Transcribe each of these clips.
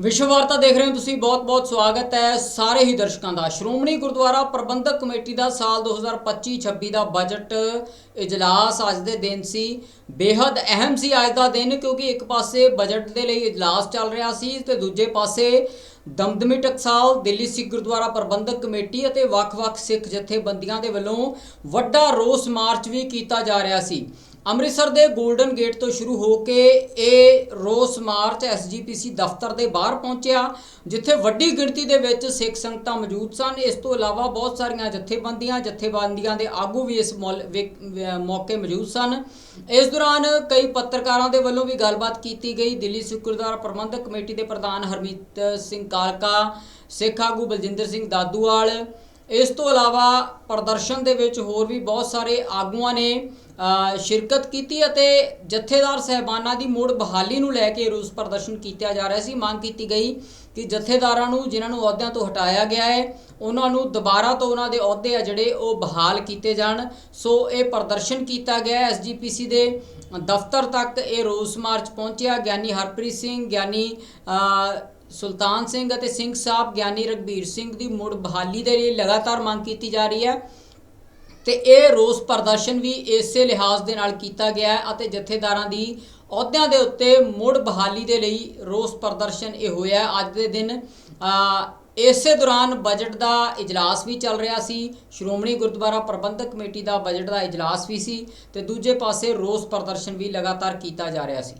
ਵਿਸ਼ਵ ਵਾਰਤਾ ਦੇਖ ਰਹੇ ਹੋ ਤੁਸੀਂ ਬਹੁਤ-ਬਹੁਤ ਸਵਾਗਤ ਹੈ ਸਾਰੇ ਹੀ ਦਰਸ਼ਕਾਂ ਦਾ। ਸ਼੍ਰੋਮਣੀ ਗੁਰਦੁਆਰਾ ਪ੍ਰਬੰਧਕ ਕਮੇਟੀ ਦਾ ਸਾਲ 2025-26 ਦਾ ਬਜਟ ਇਜਲਾਸ ਅੱਜ ਦੇ ਦਿਨ ਸੀ। ਬੇहद ਅਹਿਮ ਸੀ ਅੱਜ ਦਾ ਦਿਨ, ਕਿਉਂਕਿ ਇੱਕ ਪਾਸੇ ਬਜਟ ਦੇ ਲਈ ਇਜਲਾਸ ਚੱਲ ਰਿਹਾ ਸੀ ਤੇ ਦੂਜੇ ਪਾਸੇ ਦਮਦਮੀ ਟਕਸਾਲ, ਦਿੱਲੀ ਸਿੱਖ ਗੁਰਦੁਆਰਾ ਪ੍ਰਬੰਧਕ ਕਮੇਟੀ ਅਤੇ ਵੱਖ-ਵੱਖ ਸਿੱਖ ਜਥੇਬੰਦੀਆਂ ਦੇ ਵੱਲੋਂ ਵੱਡਾ ਰੋਸ ਮਾਰਚ ਵੀ ਕੀਤਾ ਜਾ ਰਿਹਾ ਸੀ। ਅੰਮ੍ਰਿਤਸਰ ਦੇ 골ਡਨ ਗੇਟ ਤੋਂ ਸ਼ੁਰੂ ਹੋ ਕੇ ਇਹ ਰੋਸ ਮਾਰਚ ਐਸਜੀਪੀਸੀ ਦਫ਼ਤਰ ਦੇ ਬਾਹਰ ਪਹੁੰਚਿਆ, ਜਿੱਥੇ ਵੱਡੀ ਗਿਣਤੀ ਦੇ ਵਿੱਚ ਸਿੱਖ ਸੰਗਤਾਂ ਮੌਜੂਦ ਸਨ। ਇਸ ਤੋਂ ਇਲਾਵਾ ਬਹੁਤ ਸਾਰੀਆਂ ਜਥੇਬੰਦੀਆਂ ਜਥੇਬੰਦੀਆਂ ਦੇ ਆਗੂ ਵੀ ਇਸ ਮੌਕੇ ਮੌਜੂਦ ਸਨ। ਇਸ ਦੌਰਾਨ ਕਈ ਪੱਤਰਕਾਰਾਂ ਦੇ ਵੱਲੋਂ ਵੀ ਗੱਲਬਾਤ ਕੀਤੀ ਗਈ। ਦਿੱਲੀ ਸਿੱਖ ਗੁਰਦੁਆਰਾ ਪ੍ਰਬੰਧਕ ਕਮੇਟੀ ਦੇ ਪ੍ਰਧਾਨ ਹਰਮੀਤ ਸਿੰਘ ਕਾਲਕਾ, ਸਿੱਖ ਆਗੂ ਬਲਜਿੰਦਰ ਸਿੰਘ ਦਾਦੂਵਾਲ। ਇਸ ਤੋਂ ਇਲਾਵਾ ਪ੍ਰਦਰਸ਼ਨ ਦੇ ਵਿੱਚ ਹੋਰ ਵੀ ਬਹੁਤ ਸਾਰੇ ਆਗੂਆਂ ਨੇ ਸ਼ਿਰਕਤ ਕੀਤੀ ਅਤੇ ਜਥੇਦਾਰ ਸਹਿਬਾਨਾਂ ਦੀ ਮੁੜ ਬਹਾਲੀ ਨੂੰ ਲੈ ਕੇ ਰੋਸ ਪ੍ਰਦਰਸ਼ਨ ਕੀਤਾ ਜਾ ਰਿਹਾ ਸੀ। ਮੰਗ ਕੀਤੀ ਗਈ ਕਿ ਜਥੇਦਾਰਾਂ ਨੂੰ, ਜਿਨ੍ਹਾਂ ਨੂੰ ਅਹੁਦਿਆਂ ਤੋਂ ਹਟਾਇਆ ਗਿਆ ਹੈ, ਉਹਨਾਂ ਨੂੰ ਦੁਬਾਰਾ ਤੋਂ ਉਹਨਾਂ ਦੇ ਅਹੁਦੇ ਆ ਜਿਹੜੇ ਉਹ ਬਹਾਲ ਕੀਤੇ ਜਾਣ। ਸੋ ਇਹ ਪ੍ਰਦਰਸ਼ਨ ਕੀਤਾ ਗਿਆ ਐਸਜੀਪੀਸੀ ਦੇ ਦਫ਼ਤਰ ਤੱਕ ਇਹ ਰੋਸ ਮਾਰਚ ਪਹੁੰਚਿਆ। ਗਿਆਨੀ ਹਰਪ੍ਰੀਤ ਸਿੰਘ, ਗਿਆਨੀ ਸੁਲਤਾਨ ਸਿੰਘ ਅਤੇ ਸਿੰਘ ਸਾਹਿਬ, ਗਿਆਨੀ ਰਗਬੀਰ ਸਿੰਘ ਦੀ ਮੁੜ ਬਹਾਲੀ ਦੇ ਲਈ ਲਗਾਤਾਰ ਮੰਗ ਕੀਤੀ ਜਾ ਰਹੀ ਹੈ। ਤੇ ਇਹ ਰੋਸ ਪ੍ਰਦਰਸ਼ਨ ਵੀ ਇਸੇ ਲਿਹਾਜ਼ ਦੇ ਨਾਲ ਕੀਤਾ ਗਿਆ ਹੈ ਅਤੇ ਜਥੇਦਾਰਾਂ ਦੀ ਅਹੁਦਿਆਂ ਦੇ ਉੱਤੇ ਮੁੜ ਬਹਾਲੀ ਦੇ ਲਈ ਰੋਸ ਪ੍ਰਦਰਸ਼ਨ ਇਹ ਹੋਇਆ ਅੱਜ ਦੇ ਦਿਨ ਇਸੇ ਦੌਰਾਨ ਬਜਟ ਦਾ ਇਜਲਾਸ ਵੀ ਚੱਲ ਰਿਹਾ ਸੀ। ਸ਼੍ਰੋਮਣੀ ਗੁਰਦੁਆਰਾ ਪ੍ਰਬੰਧਕ ਕਮੇਟੀ ਦਾ ਬਜਟ ਦਾ ਇਜਲਾਸ ਵੀ ਸੀ ਤੇ ਦੂਜੇ ਪਾਸੇ ਰੋਸ ਪ੍ਰਦਰਸ਼ਨ ਵੀ ਲਗਾਤਾਰ ਕੀਤਾ ਜਾ ਰਿਹਾ ਸੀ।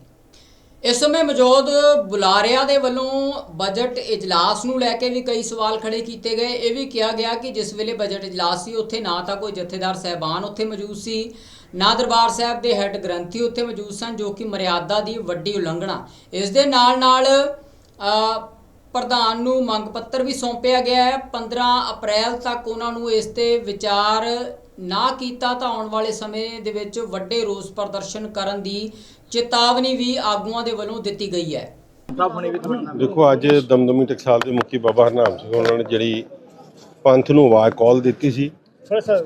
ਇਸ ਸਮੇਂ ਮੌਜੂਦ ਬੁਲਾਰਿਆਂ ਦੇ ਵੱਲੋਂ ਬਜਟ ਇਜਲਾਸ ਨੂੰ ਲੈ ਕੇ ਵੀ ਕਈ ਸਵਾਲ ਖੜੇ ਕੀਤੇ ਗਏ। ਇਹ ਵੀ ਕਿਹਾ ਗਿਆ ਕਿ ਜਿਸ ਵੇਲੇ ਬਜਟ ਇਜਲਾਸ ਸੀ, ਉੱਥੇ ਨਾ ਤਾਂ ਕੋਈ ਜਥੇਦਾਰ ਸਹਿਬਾਨ ਉੱਥੇ ਮੌਜੂਦ ਸੀ, ਨਾ ਦਰਬਾਰ ਸਾਹਿਬ ਦੇ ਹੈੱਡ ਗ੍ਰੰਥੀ ਉੱਥੇ ਮੌਜੂਦ ਸਨ, ਜੋ ਕਿ ਮਰਿਆਦਾ ਦੀ ਵੱਡੀ ਉਲੰਘਣਾ। ਇਸ ਦੇ ਨਾਲ ਨਾਲ ਪ੍ਰਧਾਨ ਨੂੰ ਮੰਗ ਪੱਤਰ ਵੀ ਸੌਂਪਿਆ ਗਿਆ ਹੈ। 15 ਅਪ੍ਰੈਲ ਤੱਕ ਉਹਨਾਂ ਨੂੰ ਇਸ ਤੇ ਵਿਚਾਰ ਨਾ ਕੀਤਾ ਤਾਂ ਆਉਣ ਵਾਲੇ ਸਮੇਂ ਦੇ ਵਿੱਚ ਵੱਡੇ ਰੋਸ ਪ੍ਰਦਰਸ਼ਨ ਕਰਨ ਦੀ ਚੇਤਾਵਨੀ ਵੀ ਆਗੂਆਂ ਦੇ ਵੱਲੋਂ ਦਿੱਤੀ ਗਈ ਹੈ। ਦੇਖੋ, ਅੱਜ ਦਮਦਮੀ ਟਕਸਾਲ ਦੇ ਮੁਖੀ ਬਾਬਾ ਹਰਨਾਮ ਸਿੰਘ ਉਹਨਾਂ ਨੇ ਜਿਹੜੀ ਪੰਥ ਨੂੰ ਆਵਾਜ਼ ਕਾਲ ਦਿੱਤੀ ਸੀ,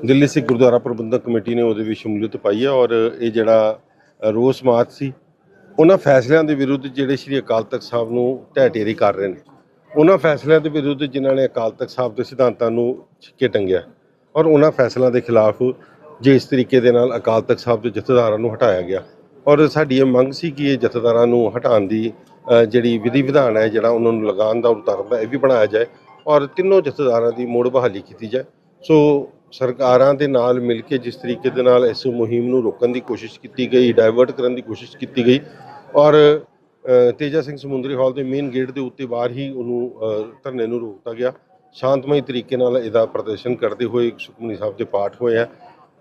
ਦਿੱਲੀ ਸਿੱਖ ਗੁਰਦੁਆਰਾ ਪ੍ਰਬੰਧਕ ਕਮੇਟੀ ਨੇ ਉਹਦੇ ਵਿੱਚ ਸ਼ਮੂਲੀਅਤ ਪਾਈ ਹੈ ਔਰ ਇਹ ਜਿਹੜਾ ਰੋਸ ਮਾਰਚ ਸੀ, ਉਹਨਾਂ ਫੈਸਲਿਆਂ ਦੇ ਵਿਰੁੱਧ ਜਿਹੜੇ ਸ੍ਰੀ ਅਕਾਲ ਤਖਤ ਸਾਹਿਬ ਨੂੰ ਢਹਿ ਢੇਰੀ ਕਰ ਰਹੇ ਨੇ। ਉਹਨਾਂ ਫੈਸਲਿਆਂ ਦੇ ਵਿਰੁੱਧ ਜਿਨ੍ਹਾਂ ਨੇ ਅਕਾਲ ਤਖਤ ਸਾਹਿਬ ਦੇ ਸਿਧਾਂਤਾਂ ਨੂੰ ਛਿੱਕੇ ਟੰਗਿਆ ਔਰ ਉਹਨਾਂ ਫੈਸਲਿਆਂ ਦੇ ਖਿਲਾਫ ਜਿਸ ਤਰੀਕੇ ਦੇ ਨਾਲ ਅਕਾਲ ਤਖਤ ਸਾਹਿਬ ਦੇ ਜਥੇਦਾਰਾਂ ਨੂੰ ਹਟਾਇਆ ਗਿਆ। ਔਰ ਸਾਡੀ ਇਹ ਮੰਗ ਸੀ ਕਿ ਇਹ ਜਥੇਦਾਰਾਂ ਨੂੰ ਹਟਾਉਣ ਦੀ ਜਿਹੜੀ ਵਿਧੀ ਵਿਧਾਨ ਹੈ, ਜਿਹੜਾ ਉਹਨਾਂ ਨੂੰ ਲਗਾਉਣ ਦਾ ਉਤਰਬ ਹੈ, ਇਹ ਵੀ ਬਣਾਇਆ ਜਾਏ ਔਰ ਤਿੰਨੋਂ ਜਥੇਦਾਰਾਂ ਦੀ ਮੁੜ ਬਹਾਲੀ ਕੀਤੀ ਜਾਏ। ਸੋ ਸਰਕਾਰਾਂ ਦੇ ਨਾਲ ਮਿਲ ਕੇ ਜਿਸ ਤਰੀਕੇ ਦੇ ਨਾਲ ਇਸ ਮੁਹਿੰਮ ਨੂੰ ਰੋਕਣ ਦੀ ਕੋਸ਼ਿਸ਼ ਕੀਤੀ ਗਈ, ਡਾਇਵਰਟ ਕਰਨ ਦੀ ਕੋਸ਼ਿਸ਼ ਕੀਤੀ ਗਈ ਔਰ ਤੇਜਾ ਸਿੰਘ ਸਮੁੰਦਰੀ ਹਾਲ ਦੇ ਮੇਨ ਗੇਟ ਦੇ ਉੱਤੇ ਬਾਹਰ ਹੀ ਉਹਨੂੰ ਧਰਨੇ ਨੂੰ ਰੋਕਤਾ ਗਿਆ। ਸ਼ਾਂਤਮਈ ਤਰੀਕੇ ਨਾਲ ਇਹਦਾ ਪ੍ਰਦਰਸ਼ਨ ਕਰਦੇ ਹੋਏ ਸੁਖਮਨੀ ਸਾਹਿਬ ਦੇ ਪਾਠ ਹੋਇਆ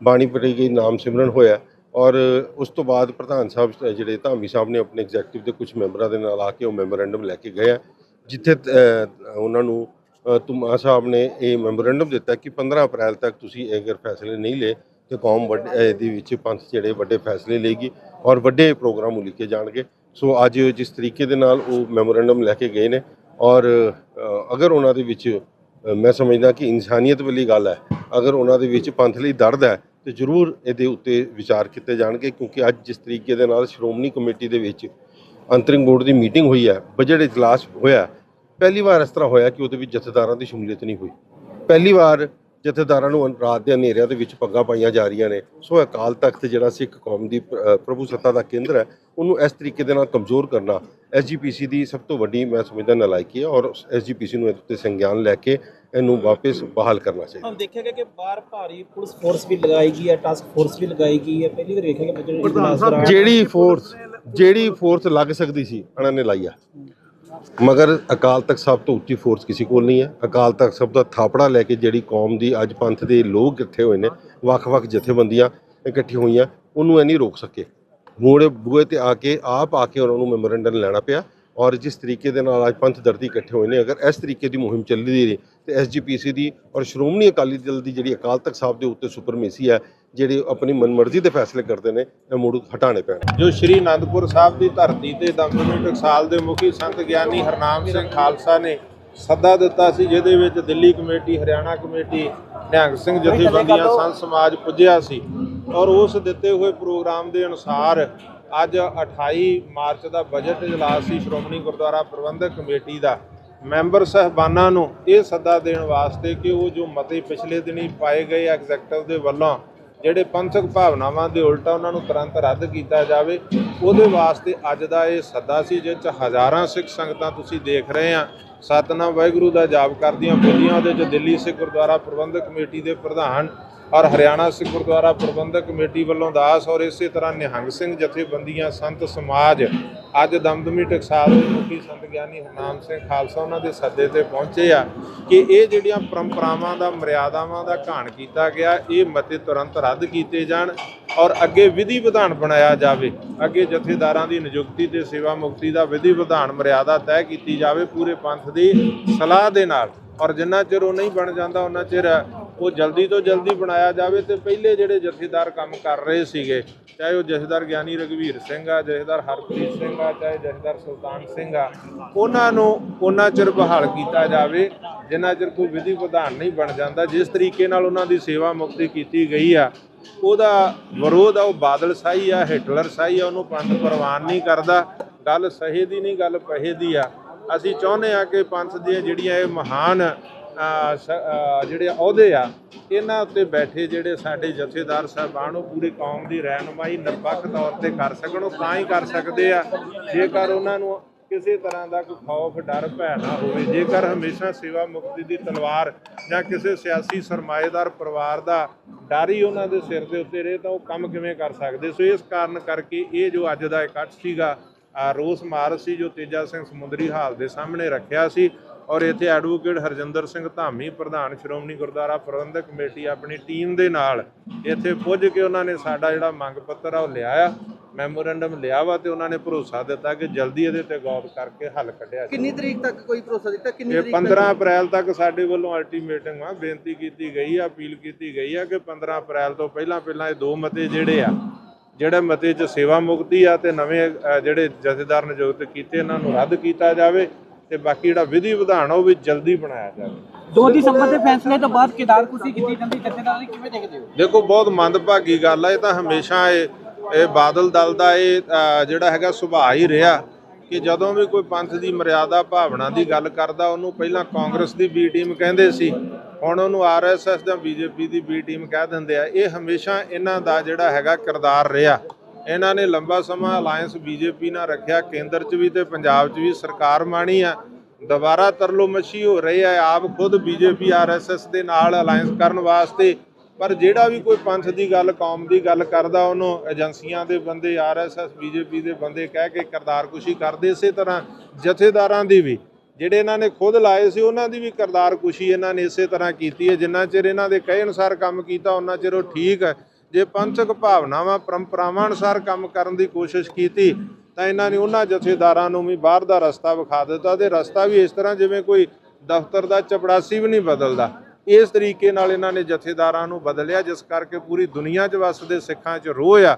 ਬਾਣੀ ਪੜ੍ਹੀ ਗਈ ਨਾਮ ਸਿਮਰਨ ਹੋਇਆ ਔਰ ਉਸ ਤੋਂ ਬਾਅਦ ਪ੍ਰਧਾਨ ਸਾਹਿਬ ਜਿਹੜੇ ਧਾਮੀ ਸਾਹਿਬ ਨੇ ਆਪਣੇ ਐਗਜ਼ੈਕਟਿਵ ਦੇ ਕੁਝ ਮੈਂਬਰਾਂ ਦੇ ਨਾਲ ਆ ਕੇ ਉਹ ਮੈਮੋਰੈਂਡਮ ਲੈ ਕੇ ਗਏ ਆ। ਜਿੱਥੇ ਉਹਨਾਂ ਨੂੰ ਅ, ਤੁਮਾ ਸਾਹਿਬ ਨੇ ਇਹ ਮੈਮੋਰੈਂਡਮ ਦਿੱਤਾ ਕਿ 15 ਅਪ੍ਰੈਲ ਤੱਕ ਤੁਸੀਂ ਅਗਰ ਫੈਸਲੇ ਨਹੀਂ ਲਏ ਤੇ ਕੌਮ ਵੱਡੇ ਦੇ ਵਿੱਚ ਪੰਥ ਜਿਹੜੇ ਵੱਡੇ ਫੈਸਲੇ ਲਏਗੀ ਔਰ ਵੱਡੇ ਪ੍ਰੋਗਰਾਮ ਉਲੀਕੇ ਜਾਣਗੇ। ਸੋ ਅੱਜ ਜਿਸ ਤਰੀਕੇ ਦੇ ਨਾਲ ਉਹ ਮੈਮੋਰੈਂਡਮ ਲੈ ਕੇ ਗਏ ਨੇ ਔਰ ਅਗਰ ਉਹਨਾਂ ਦੇ ਵਿੱਚ ਮੈਂ ਸਮਝਦਾ ਕਿ ਇਨਸਾਨੀਅਤ ਵਾਲੀ ਗੱਲ ਹੈ, ਅਗਰ ਉਹਨਾਂ ਦੇ ਵਿੱਚ ਪੰਥ ਲਈ ਦਰਦ ਹੈ, ਤੇ ਜ਼ਰੂਰ ਇਹਦੇ ਉੱਤੇ ਵਿਚਾਰ ਕੀਤੇ ਜਾਣਗੇ, ਕਿਉਂਕਿ ਅੱਜ ਜਿਸ ਤਰੀਕੇ ਦੇ ਨਾਲ ਸ਼੍ਰੋਮਣੀ ਕਮੇਟੀ ਦੇ ਵਿੱਚ ਅੰਤਰਿੰਗ ਬੋਰਡ ਦੀ ਮੀਟਿੰਗ ਹੋਈ ਹੈ, ਬਜਟ ਇਜਲਾਸ ਹੋਇਆ, ਪਹਿਲੀ ਵਾਰ ਇਸ ਤਰ੍ਹਾਂ ਹੋਇਆ ਕਿ ਉਹਦੇ ਵਿੱਚ ਜਥੇਦਾਰਾਂ ਦੀ ਸ਼ਮੂਲੀਅਤ ਨਹੀਂ ਹੋਈ। ਪਹਿਲੀ ਵਾਰ ਜਥੇਦਾਰਾਂ ਨੂੰ ਰਾਤ ਦੇ ਹਨੇਰਿਆਂ ਦੇ ਵਿੱਚ ਪੱਗਾਂ ਪਾਈਆਂ ਜਾ ਰਹੀਆਂ ਨੇ। ਸੋ ਅਕਾਲ ਤਖਤ ਜਿਹੜਾ ਸਿੱਖ ਕੌਮ ਦੀ ਪ੍ਰਭੂ ਸੱਤਾ ਦਾ ਕੇਂਦਰ ਹੈ ਉਹਨੂੰ ਇਸ ਤਰੀਕੇ ਦੇ ਨਾਲ ਕਮਜ਼ੋਰ ਕਰਨਾ ਐਸਜੀਪੀਸੀ ਦੀ ਸਭ ਤੋਂ ਵੱਡੀ ਮੈਂ ਸਮਝਦਾ ਨਲਾਇਕੀ ਹੈ ਔਰ ਐਸਜੀਪੀਸੀ ਨੂੰ ਇਹਦੇ ਉੱਤੇ ਸੰਗਿਆਨ ਲੈ ਕੇ ਇਹਨੂੰ ਵਾਪਸ ਬਹਾਲ ਕਰਨਾ ਚਾਹੀਦਾ। ਹਾਂ ਦੇਖਿਆ ਕਿ ਬਾਹਰ ਭਾਰੀ ਪੁਲਿਸ ਫੋਰਸ ਵੀ ਲਗਾਈ ਗਈ ਹੈ ਟਾਸਕ ਫੋਰਸ ਵੀ ਲਗਾਈ ਗਈ ਹੈ। ਪਹਿਲੀ ਵਾਰ ਵੇਖਿਆ ਜਿਹੜੀ ਫੋਰਸ ਜਿਹੜੀ ਫੋਰਸ ਲੱਗ ਸਕਦੀ ਸੀ ਉਹਨਾਂ ਨੇ ਲਾਈ ਆ। ਮਗਰ ਅਕਾਲ ਤਖਤ ਸਾਹਿਬ ਤੋਂ ਉੱਚੀ ਫੋਰਸ ਕਿਸੇ ਕੋਲ ਨਹੀਂ ਹੈ। ਅਕਾਲ ਤਖਤ ਸਾਹਿਬ ਦਾ ਥਾਪੜਾ ਲੈ ਕੇ ਜਿਹੜੀ ਕੌਮ ਦੀ ਅੱਜ ਪੰਥ ਦੇ ਲੋਕ ਇਕੱਠੇ ਹੋਏ ਨੇ, ਵੱਖ-ਵੱਖ ਜਥੇਬੰਦੀਆਂ ਇਕੱਠੀ ਹੋਈਆਂ, ਉਹਨੂੰ ਇਹ ਨਹੀਂ ਰੋਕ ਸਕੇ। ਮੋੜੇ ਬੂਏ ਤੇ ਆ ਕੇ, ਆਪ ਆ ਕੇ ਉਹਨਾਂ ਨੂੰ ਮੈਮੋਰੈਂਡਮ ਲੈਣਾ ਪਿਆ ਔਰ ਜਿਸ ਤਰੀਕੇ ਦੇ ਨਾਲ ਅੱਜ ਪੰਥ ਦਰਦੀ ਇਕੱਠੇ ਹੋਏ ਨੇ, ਅਗਰ ਇਸ ਤਰੀਕੇ ਦੀ ਮੁਹਿੰਮ ਚੱਲਦੀ ਰਹੀ ਤੇ ਐਸਜੀਪੀਸੀ ਦੀ ਔਰ ਸ਼੍ਰੋਮਣੀ ਅਕਾਲੀ ਦਲ ਦੀ ਜਿਹੜੀ ਅਕਾਲ ਤਖਤ ਸਾਹਿਬ ਦੇ ਉੱਤੇ ਸੁਪਰਮੇਸੀ ਹੈ ਜਿਹੜੇ ਆਪਣੀ ਮਨਮਰਜ਼ੀ ਦੇ ਫੈਸਲੇ ਕਰਦੇ ਨੇ ਇਹ ਮੁੜ ਹਟਾਣੇ ਪੈਣ। ਜੋ ਸ਼੍ਰੀ ਅਨੰਦਪੁਰ ਸਾਹਿਬ ਦੀ ਧਰਤੀ ਤੇ ਦਮਦਮੀ ਟਕਸਾਲ ਦੇ ਮੁਖੀ ਸੰਤ ਗਿਆਨੀ ਹਰਨਾਮ ਸਿੰਘ ਖਾਲਸਾ ਨੇ ਸੱਦਾ ਦਿੱਤਾ ਸੀ ਜਿਹਦੇ ਵਿੱਚ ਦਿੱਲੀ ਕਮੇਟੀ ਹਰਿਆਣਾ ਕਮੇਟੀ ਨਿਹੰਗ ਸਿੰਘ ਜਥੇਬੰਦੀਆਂ ਸੰਤ ਸਮਾਜ ਪੁੱਜਿਆ ਸੀ। ਔਰ ਉਸ ਦਿੱਤੇ ਹੋਏ ਪ੍ਰੋਗਰਾਮ ਦੇ ਅਨੁਸਾਰ ਅੱਜ 28 ਮਾਰਚ ਦਾ ਬਜਟ ਇਜਲਾਸ ਸੀ ਸ਼੍ਰੋਮਣੀ ਗੁਰਦੁਆਰਾ ਪ੍ਰਬੰਧਕ ਕਮੇਟੀ ਦਾ। ਮੈਂਬਰ ਸਹਿਬਾਨਾਂ ਨੂੰ ਇਹ ਸੱਦਾ ਦੇਣ ਵਾਸਤੇ ਕਿ ਉਹ ਜੋ ਮਤੇ ਪਿਛਲੇ ਦਿਨੀ ਪਾਏ ਗਏ ਐਗਜ਼ੈਕਟਿਵ ਦੇ ਵੱਲੋਂ ਜਿਹੜੇ ਪੰਥਕ ਭਾਵਨਾਵਾਂ ਦੇ ਉਲਟਾ ਉਹਨਾਂ ਨੂੰ ਤੁਰੰਤ ਰੱਦ ਕੀਤਾ ਜਾਵੇ, ਉਹਦੇ ਵਾਸਤੇ ਅੱਜ ਦਾ ਇਹ ਸੱਦਾ ਸੀ ਜਿਸ 'ਚ ਹਜ਼ਾਰਾਂ ਸਿੱਖ ਸੰਗਤਾਂ ਤੁਸੀਂ ਦੇਖ ਰਹੇ ਆ। ਸਤਨਾਮ ਵਾਹਿਗੁਰੂ ਦਾ ਜਾਪ ਕਰਦੀਆਂ ਬੋਲੀਆਂ ਉਹਦੇ 'ਚ ਦਿੱਲੀ ਸਿੱਖ ਗੁਰਦੁਆਰਾ ਪ੍ਰਬੰਧਕ ਕਮੇਟੀ ਦੇ ਪ੍ਰਧਾਨ ਔਰ ਹਰਿਆਣਾ ਸਿੱਖ ਗੁਰਦੁਆਰਾ ਪ੍ਰਬੰਧਕ ਕਮੇਟੀ ਵੱਲੋਂ ਦਾਸ ਔਰ ਇਸੇ ਤਰ੍ਹਾਂ ਨਿਹੰਗ ਸਿੰਘ ਜਥੇਬੰਦੀਆਂ ਸੰਤ ਸਮਾਜ ਅੱਜ ਦਮਦਮੀ ਟਕਸਾਲ ਦੇ ਮੁਖੀ ਸੰਤ ਗਿਆਨੀ ਹਰਨਾਮ ਸਿੰਘ ਖਾਲਸਾ ਉਹਨਾਂ ਦੇ ਸੱਦੇ ਤੇ ਪਹੁੰਚੇ ਆ ਕਿ ਇਹ ਜਿਹੜੀਆਂ ਪਰੰਪਰਾਵਾਂ ਦਾ, ਮਰਿਆਦਾਵਾਂ ਦਾ ਘਾਣ ਕੀਤਾ ਗਿਆ, ਇਹ ਮਤੇ ਤੁਰੰਤ ਰੱਦ ਕੀਤੇ ਜਾਣ ਔਰ ਅੱਗੇ ਵਿਧੀ ਵਿਧਾਨ ਬਣਾਇਆ ਜਾਵੇ। ਅੱਗੇ ਜਥੇਦਾਰਾਂ ਦੀ ਨਿਯੁਕਤੀ ਤੇ ਸੇਵਾ ਮੁਕਤੀ ਦਾ ਵਿਧੀ ਵਿਧਾਨ, ਮਰਿਆਦਾ ਤੈਅ ਕੀਤੀ ਜਾਵੇ ਪੂਰੇ ਪੰਥ ਦੀ ਸਲਾਹ ਦੇ ਨਾਲ। ਔਰ ਜਿੰਨਾ ਚਿਰ ਉਹ ਨਹੀਂ ਬਣ ਜਾਂਦਾ, ਉਹਨਾਂ ਚਿਰ ਉਹ ਜਲਦੀ ਤੋਂ ਜਲਦੀ ਬਣਾਇਆ ਜਾਵੇ ਤੇ ਪਹਿਲੇ ਜਿਹੜੇ ਜਥੇਦਾਰ ਕੰਮ ਕਰ ਰਹੇ ਸੀਗੇ, ਚਾਹੇ ਉਹ ਜਥੇਦਾਰ ਗਿਆਨੀ ਰਗਵੀਰ ਸਿੰਘ ਆ, ਜਥੇਦਾਰ ਹਰਪ੍ਰੀਤ ਸਿੰਘ ਆ, ਚਾਹੇ ਜਥੇਦਾਰ ਸੁਲਤਾਨ ਸਿੰਘ ਆ, ਉਹਨਾਂ ਨੂੰ ਉਹਨਾਂ ਚਿਰ ਬਹਾਲ ਕੀਤਾ ਜਾਵੇ, ਜਿੰਨਾ ਚਿਰ ਕੋਈ ਵਿਧੀ ਵਿਧਾਨ ਨਹੀਂ ਬਣ ਜਾਂਦਾ, ਜਿਸ ਤਰੀਕੇ ਨਾਲ ਉਹਨਾਂ ਦੀ ਸੇਵਾ ਮੁਕਤੀ ਕੀਤੀ ਗਈ ਆ, ਉਹਦਾ ਵਿਰੋਧ ਆ, ਉਹ ਬਾਦਲ ਸਾਈ ਆ ਹਿਟਲਰ ਸਾਈ ਆ, ਉਹਨੂੰ ਪੰਥ ਪ੍ਰਵਾਨ ਨਹੀਂ ਕਰਦਾ, ਗੱਲ ਸਹੇ ਦੀ ਨਹੀਂ, ਗੱਲ ਪਹੇ ਦੀ ਆ। ਅਸੀਂ ਚਾਹੁੰਦੇ ਆ ਕਿ ਪੰਥ ਦੀਆਂ ਜਿਹੜੀਆਂ ਇਹ ਮਹਾਨ ਜਿਹੜੇ ਅਹੁਦੇ ਆ, ਇਹਨਾਂ ਉੱਤੇ ਬੈਠੇ ਜਿਹੜੇ ਸਾਡੇ ਜਥੇਦਾਰ ਸਾਹਿਬਾਨ, ਉਹ ਪੂਰੀ ਕੌਮ ਦੀ ਰਹਿਨੁਮਾਈ ਨਿਰਪੱਖ ਤੌਰ ਤੇ ਕਰ ਸਕਣ, ਉਹ ਤਾਂ ਹੀ ਕਰ ਸਕਦੇ ਆ। ਜੇਕਰ ਉਹਨਾਂ ਨੂੰ ਕਿਸੇ ਤਰ੍ਹਾਂ ਦਾ ਕੋਈ ਖੌਫ, ਡਰ, ਭੈ ਨਾ ਹੋਵੇ, ਜੇਕਰ ਹਮੇਸ਼ਾ ਸੇਵਾ ਮੁਕਤੀ ਦੀ ਤਲਵਾਰ ਜਾਂ ਕਿਸੇ ਸਿਆਸੀ ਸਰਮਾਏਦਾਰ ਪਰਿਵਾਰ ਦਾ ਡਰ ਹੀ ਉਹਨਾਂ ਦੇ ਸਿਰ ਦੇ ਉੱਤੇ ਰਹੇ, ਤਾਂ ਉਹ ਕੰਮ ਕਿਵੇਂ ਕਰ ਸਕਦੇ? ਸੋ ਇਸ ਕਾਰਨ ਕਰਕੇ ਇਹ ਜੋ ਅੱਜ ਦਾ ਇਕੱਠ ਸੀਗਾ ਰੋਸ ਮਾਰਚ ਸੀ, ਜੋ ਤੇਜਾ ਸਿੰਘ ਸਮੁੰਦਰੀ ਹਾਲ ਦੇ ਸਾਹਮਣੇ ਰੱਖਿਆ ਸੀ ਔਰ ਇੱਥੇ ਐਡਵੋਕੇਟ ਹਰਜਿੰਦਰ ਸਿੰਘ ਧਾਮੀ ਪ੍ਰਧਾਨ ਸ਼੍ਰੋਮਣੀ ਗੁਰਦੁਆਰਾ ਪ੍ਰਬੰਧਕ ਕਮੇਟੀ ਆਪਣੀ ਟੀਮ ਦੇ ਨਾਲ ਇੱਥੇ ਪੁੱਜ ਕੇ ਉਹਨਾਂ ਨੇ ਸਾਡਾ ਜਿਹੜਾ ਮੰਗ ਪੱਤਰ ਆ ਉਹ ਲਿਆਇਆ ਮੈਮੋਰੈਂਡਮ ਲਿਆ ਵਾ ਤੇ ਉਹਨਾਂ ਨੇ ਭਰੋਸਾ ਦਿੱਤਾ ਕਿ ਜਲਦੀ ਇਹਦੇ ਤੇ ਗੌਰ ਕਰਕੇ ਹੱਲ ਕੱਢਿਆ ਕਿੰਨੀ ਤਰੀਕ ਤੱਕ ਕੋਈ ਭਰੋਸਾ ਦਿੱਤਾ? ਕਿੰਨੀ ਤਰੀਕ 15 ਅਪ੍ਰੈਲ ਤੱਕ ਸਾਡੇ ਵੱਲੋਂ ਅਲਟੀਮੇਟਮ ਆ ਬੇਨਤੀ ਕੀਤੀ ਗਈ ਆ ਅਪੀਲ ਕੀਤੀ ਗਈ ਆ ਕਿ 15 ਅਪ੍ਰੈਲ ਤੋਂ ਪਹਿਲਾਂ ਪਹਿਲਾਂ ਇਹ ਦੋ ਮਤੇ ਜਿਹੜੇ ਆ ਜਿਹੜੇ ਮਤੇ 'ਚ ਸੇਵਾ ਮੁਕਤੀ ਆ ਤੇ ਨਵੇਂ ਜਿਹੜੇ ਜਥੇਦਾਰ ਨਿਯੁਕਤ ਕੀਤੇ ਇਹਨਾਂ ਨੂੰ ਰੱਦ ਕੀਤਾ ਜਾਵੇ। ਤੇ ਬਾਕੀ ਜਿਹੜਾ ਵਿਧੀ ਵਿਧਾਨ ਉਹ ਵੀ ਜਲਦੀ ਬਣਾਇਆ ਜਾਵੇ। 2 ਦਸੰਬਰ ਦੇ ਫੈਸਲੇ ਤੋਂ ਬਾਅਦ ਕੇਦਾਰ ਕੁਸੀ ਕੀਤੀ ਜਾਂਦੀ ਜਥੇਦਾਰ ਦੀ ਕਿਵੇਂ ਦੇਖਦੇ ਹੋ? ਦੇਖੋ ਬਹੁਤ ਮੰਦਭਾਗੀ ਗੱਲ ਆ ਇਹ ਤਾਂ ਹਮੇਸ਼ਾ ਇਹ ਇਹ ਬਾਦਲ ਦਲ ਦਾ ਇਹ ਅ, ਜਿਹੜਾ ਹੈਗਾ ਸੁਭਾਅ ਹੀ ਰਿਹਾ ਕਿ ਜਦੋਂ ਵੀ ਕੋਈ ਪੰਥ ਦੀ ਮਰਿਆਦਾ ਭਾਵਨਾ ਦੀ ਗੱਲ ਕਰਦਾ ਉਹਨੂੰ ਪਹਿਲਾਂ ਕਾਂਗਰਸ ਦੀ ਬੀ ਟੀਮ ਕਹਿੰਦੇ ਸੀ ਹੁਣ ਉਹਨੂੰ ਆਰਐਸਐਸ ਜਾਂ ਬੀਜੇਪੀ ਦੀ ਬੀ ਟੀਮ ਕਹਿ ਦਿੰਦੇ ਆ। ਇਹ ਹਮੇਸ਼ਾ ਇਹਨਾਂ ਦਾ ਜਿਹੜਾ ਹੈਗਾ ਕਿਰਦਾਰ ਰਿਹਾ। ਇਹਨਾਂ ਨੇ ਲੰਬਾ ਸਮਾਂ ਅਲਾਈਅੰਸ ਬੀਜੇਪੀ ਨਾਲ ਰੱਖਿਆ, ਕੇਂਦਰ 'ਚ ਵੀ ਤੇ ਪੰਜਾਬ 'ਚ ਵੀ ਸਰਕਾਰ ਮਾਣੀ ਆ। ਦੁਬਾਰਾ ਤਰਲੋ ਮੱਛੀ ਹੋ ਰਹੀ ਹੈ, ਆਪ ਖੁਦ ਬੀਜੇਪੀ ਆਰਐਸਐਸ ਦੇ ਨਾਲ ਅਲਾਈਅੰਸ ਕਰਨ ਵਾਸਤੇ। ਪਰ ਜਿਹੜਾ ਵੀ ਕੋਈ ਪੰਥ ਦੀ ਗੱਲ, ਕੌਮ ਦੀ ਗੱਲ ਕਰਦਾ, ਉਹਨੂੰ ਏਜੰਸੀਆਂ ਦੇ ਬੰਦੇ ਆਰਐਸਐਸ ਬੀਜੇਪੀ ਦੇ ਬੰਦੇ ਕਹਿ ਕੇ ਕਰਤਾਰਕੁਸ਼ੀ ਕਰਦੇ ਇਸੇ ਤਰ੍ਹਾਂ, ਜਥੇਦਾਰਾਂ ਦੀ ਵੀ। ਜਿਹੜੇ ਇਹਨਾਂ ਨੇ ਖੁਦ ਲਾਏ ਸੀ, ਉਹਨਾਂ ਦੀ ਵੀ ਕਰਤਾਰਕੁਸ਼ੀ ਇਹਨਾਂ ਨੇ ਇਸੇ ਤਰ੍ਹਾਂ ਕੀਤੀ ਹੈ। ਜਿੰਨਾ ਚਿਰ ਇਹਨਾਂ ਦੇ ਕਹੇ ਅਨੁਸਾਰ ਕੰਮ ਕੀਤਾ, ਉਹਨਾਂ ਚਿਰ ਉਹ ਠੀਕ ਹੈ। ਜੇ ਪੰਥਕ ਭਾਵਨਾਵਾਂ, ਪਰੰਪਰਾਵਾਂ ਅਨੁਸਾਰ ਕੰਮ ਕਰਨ ਦੀ ਕੋਸ਼ਿਸ਼ ਕੀਤੀ, ਤਾਂ ਇਹਨਾਂ ਨੇ ਉਹਨਾਂ ਜਥੇਦਾਰਾਂ ਨੂੰ ਵੀ ਬਾਹਰ ਦਾ ਰਸਤਾ ਵਿਖਾ ਦਿੱਤਾ ਤੇ ਰਸਤਾ ਵੀ ਇਸ ਤਰ੍ਹਾਂ ਜਿਵੇਂ ਕੋਈ ਦਫ਼ਤਰ ਦਾ ਚਪੜਾਸੀ ਵੀ ਨਹੀਂ ਬਦਲਦਾ। ਇਸ ਤਰੀਕੇ ਨਾਲ ਇਹਨਾਂ ਨੇ ਜਥੇਦਾਰਾਂ ਨੂੰ ਬਦਲਿਆ, ਜਿਸ ਕਰਕੇ ਪੂਰੀ ਦੁਨੀਆ 'ਚ ਵਸਦੇ ਸਿੱਖਾਂ 'ਚ ਰੋਹ ਆ।